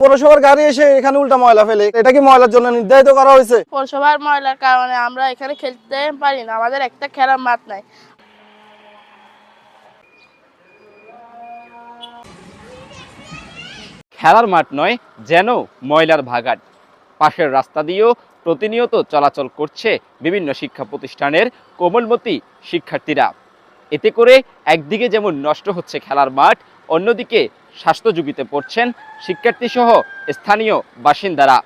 পৌরসভার গাড়ি এসে এখানে উল্টা ময়লা ফেলে। এটা কি ময়লার জন্য নির্ধারিত করা হয়েছে? পৌরসভার ময়লার কারণে আমরা এখানে খেলতে পারি না। আমাদের একটা খেলার মাঠ নাই। খেলার মাঠ নয় যেন ময়লার ভাগাট পাশের রাস্তা দিয়েও প্রতিনিয়ত চলাচল করছে বিভিন্ন শিক্ষা প্রতিষ্ঠানের কোমলমতি শিক্ষার্থীরা। এতে করে একদিকে যেমন নষ্ট হচ্ছে খেলার মাঠ অন্যদিকে স্বাস্থ্য ঝুঁকিতে পড়ছেন শিক্ষার্থীসহ স্থানীয় বাসিন্দারা।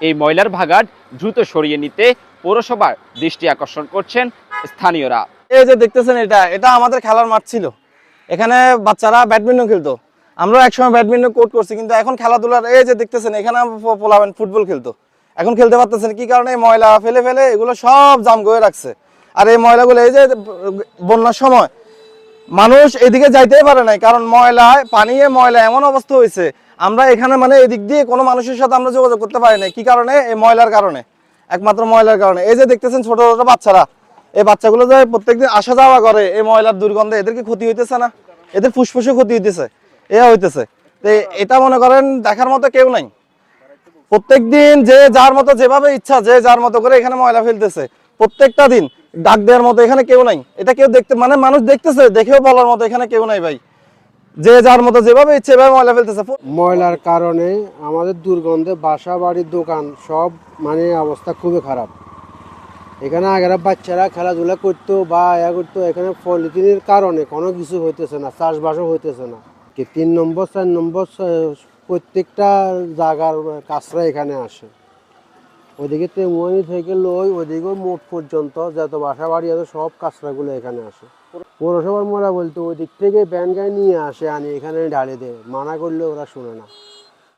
এই ময়লার ভাগাড় দ্রুত সরিয়ে নিতে পৌরসভার দৃষ্টি আকর্ষণ করছেন স্থানীয়রা। এই যে দেখতেছেন এটা এটা আমাদের খেলার মাঠ ছিল। এখানে বাচ্চারা ব্যাডমিন্টন খেলতো। আমরা একসময় ব্যাডমিন্টন কোর্ট করছি, কিন্তু এখন খেলাধুলার, এই যে দেখতেছেন, এখানে পোলাবেন ফুটবল খেলতো। এখন খেলতে পারতেছেন কি কারণে? ময়লা ফেলে ফেলে এগুলো সব জাম করে রাখছে। আর এই ময়লাগুলো এই যে বন্যার সময় মানুষ এদিকে যাইতেই পারে নাই, কারণ ময়লায় পানিয়ে ময়লা, এমন অবস্থা হয়েছে আমরা এখানে মানে এদিক দিয়ে কোনো মানুষের সাথে আমরা যোগাযোগ করতে পারি না কি কারণে? এই ময়লার কারণে। একমাত্র ময়লার কারণে। এই যে দেখতেছেন ছোট ছোট বাচ্চারা, এই বাচ্চাগুলো যে প্রত্যেকদিন আসা যাওয়া করে, এই ময়লার দুর্গন্ধে এদের কি ক্ষতি হইতেছে না? এদের ফুসফুসে ক্ষতি হইতেছে। এ হইতেছে। তো এটা মনে করেন দেখার মতো কেউ নাই। প্রত্যেক দিন যে যার মতো যেভাবে ইচ্ছা, যে যার মতো করে এখানে ময়লা ফেলতেছে। প্রত্যেকটা দিন ডাক দেওয়ার মতো এখানে কেউ নাই। এটা কেউ দেখতে মানে মানুষ দেখতেছে, দেখেও বলার মতো এখানে কেউ নাই ভাই। যে যার মতো যেভাবে ইচ্ছে এভাবে ময়লা ফেলতেছে। ময়লার কারণে আমাদের দুর্গন্ধে বাসা, বাড়ির দোকান, সব মানে অবস্থা খুবই খারাপ। এখানে আগের বাচ্চারা খেলাধুলা করতো বা ইয়া করতো, এখানে পলিথিনের কারণে কোনো কিছু হইতেছে না, চাষবাসও হইতেছে না। তিন নম্বর, চার নম্বর প্রত্যেকটা জায়গার কাছরা এখানে আসে। ওদিকে তেমুয়ানি থেকে লই ওদিকে মোট পর্যন্ত যত বাসা বাড়ি আছে, সব কাঁচরাগুলো এখানে আসে। পৌরসভার মোড়া বলতো ওই দিক থেকে ব্যান গাড়ি নিয়ে আসে আনি, এখানে ঢালে দেয়। মানা করলে ওরা শুনে না।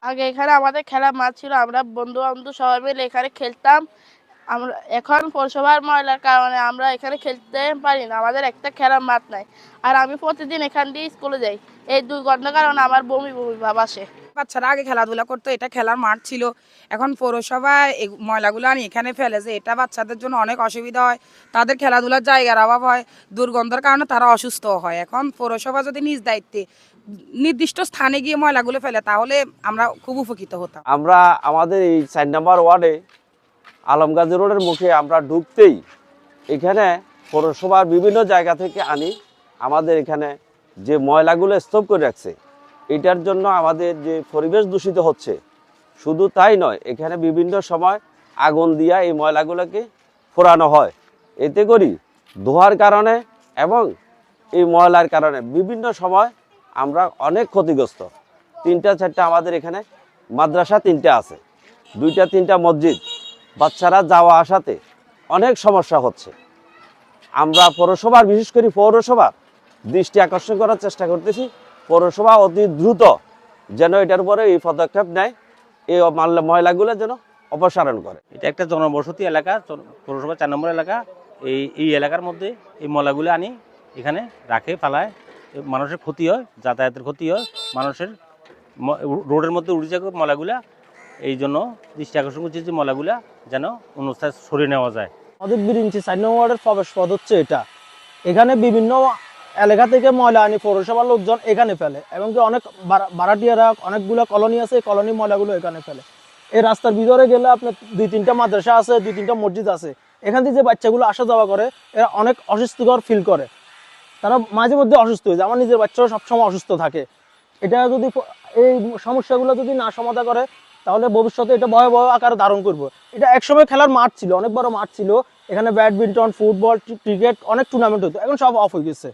আগে এখানে আমাদের খেলার মাঠ ছিল, আমরা বন্ধু বান্ধব সবাই মিলে এখানে খেলতাম। আমরা, এখন পৌরসভার ময়লার কারণে আমরা এখানে খেলতে পারি না, আমাদের একটা খেলার মাঠ নাই। আর আমি প্রতিদিন এখান দিয়ে স্কুলে যাই। এই দুই ঘণ্টার কারণে আমার বমি বমি ভাব আসে। বাচ্চারা আগে খেলাধুলা করতো, এটা খেলার মাঠ ছিল। এখন পৌরসভা এই ময়লাগুলো আনি, এখানে ফেলে যে এটা বাচ্চাদের জন্য অনেক অসুবিধা হয়, তাদের খেলাধুলার জায়গার অভাব হয়, দুর্গন্ধের কারণে তারা অসুস্থ হয়। এখন পৌরসভা যদি নিজ দায়িত্বে নির্দিষ্ট স্থানে গিয়ে ময়লাগুলো ফেলে, তাহলে আমরা খুব উপকৃত হতাম। আমরা আমাদের এই চার নাম্বার ওয়ার্ডে, আলমগাজী রোডের মুখে আমরা ঢুকতেই এখানে পৌরসভার বিভিন্ন জায়গা থেকে আনি আমাদের এখানে যে ময়লাগুলো স্তব করে রাখছে এটার জন্য আমাদের যে পরিবেশ দূষিত হচ্ছে, শুধু তাই নয়, এখানে বিভিন্ন সময় আগুন দিয়া এই ময়লাগুলোকে ফোরানো হয়। এতে করি ধোয়ার কারণে এবং এই ময়লার কারণে বিভিন্ন সময় আমরা অনেক ক্ষতিগ্রস্ত। তিনটা, চারটা আমাদের এখানে মাদ্রাসা তিনটা আছে। দুইটা, তিনটা মসজিদ, বাচ্চারা যাওয়া আসাতে অনেক সমস্যা হচ্ছে। আমরা পৌরসভার বিশেষ করে পৌরসভার দৃষ্টি আকর্ষণ করার চেষ্টা করতেছি। পৌরসভা অতি দ্রুত যেন এটার উপরে এই পদক্ষেপ নেয় এই মাল- ময়লাগুলো যেন অপসারণ করে। এটা একটা জনবসতি এলাকা পৌরসভা চার নম্বর এলাকা। এই এই এলাকার মধ্যে এই ময়লাগুলো আনি এখানে রাখে ফালায়। মানুষের ক্ষতি হয় যাতায়াতের ক্ষতি হয় মানুষের রোডের মধ্যে উড়ে যায় ময়লাগুলা এই জন্য দৃষ্টি আকর্ষণ করছে যে ময়লাগুলা যেন অন্য স্থায় সরিয়ে নেওয়া যায়। আমাদের বিরিঞ্চি চার নম্বর ওয়ার্ডের প্রবেশ পথ হচ্ছে এটা। এখানে বিভিন্ন এলাকা থেকে ময়লা আনি পৌরসভার লোকজন এখানে ফেলে, এবং কি অনেক ভাড়াটিয়ারা অনেকগুলো কলোনি আছে, এই কলোনি ময়লাগুলো এখানে ফেলে। এই রাস্তার ভিতরে গেলে আপনার দুই তিনটা মাদ্রাসা আছে, দুই তিনটা মসজিদ আছে। এখান থেকে যে বাচ্চাগুলো আসা যাওয়া করে, এরা অনেক অসুস্থকর ফিল করে। তারা মাঝে মধ্যে অসুস্থ হয়ে যায়। আমার নিজের বাচ্চারা সবসময় অসুস্থ থাকে। এটা যদি এই সমস্যাগুলো যদি না সমাধান করে, তাহলে ভবিষ্যতে এটা ভয়াবহ আকার ধারণ করব। এটা একসময় খেলার মাঠ ছিল, অনেক বড় মাঠ ছিল। এখানে ব্যাডমিন্টন, ফুটবল, ক্রিকেট অনেক টুর্নামেন্ট হতো। এখন সব অফ হয়ে গেছে।